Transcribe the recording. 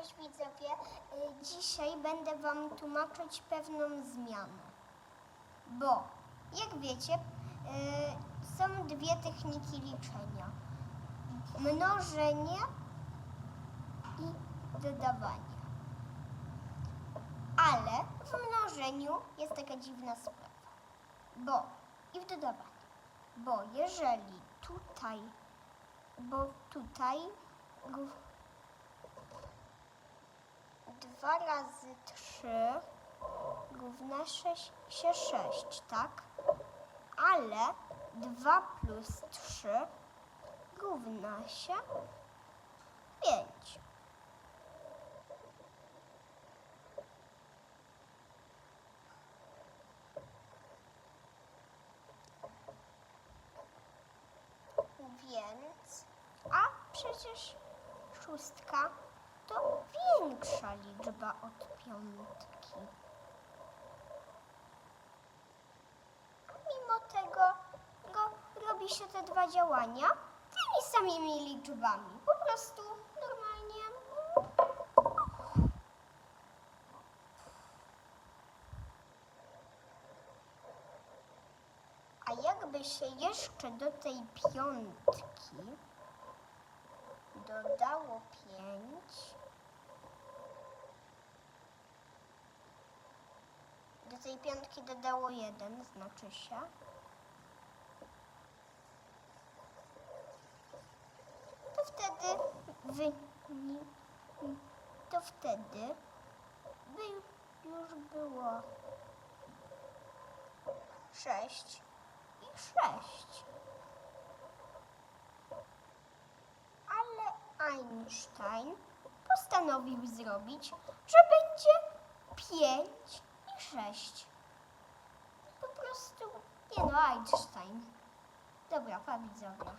Cześć widzowie. Y, Dzisiaj będę Wam tłumaczyć pewną zmianę. Bo, jak wiecie, y, są dwie techniki liczenia. Mnożenie i dodawanie. Ale w mnożeniu jest taka dziwna sprawa. Bo, i w dodawaniu. Bo jeżeli tutaj, bo tutaj gó- dwa razy trzy równa sześć, się sześć, tak? Ale dwa plus trzy równa się pięć. Więc, a przecież szóstka to większa liczba od piątki. Mimo tego go, robi się te dwa działania tymi samymi liczbami. Po prostu normalnie. A jakby się jeszcze do tej piątki dodało pięć, tej piątki dodało jeden, znaczy się, to wtedy wy, to wtedy by już było sześć i sześć. Ale Einstein postanowił zrobić, że będzie pięć i sześć. Po prostu, nie no, Einstein. Dobra, pa widzowie.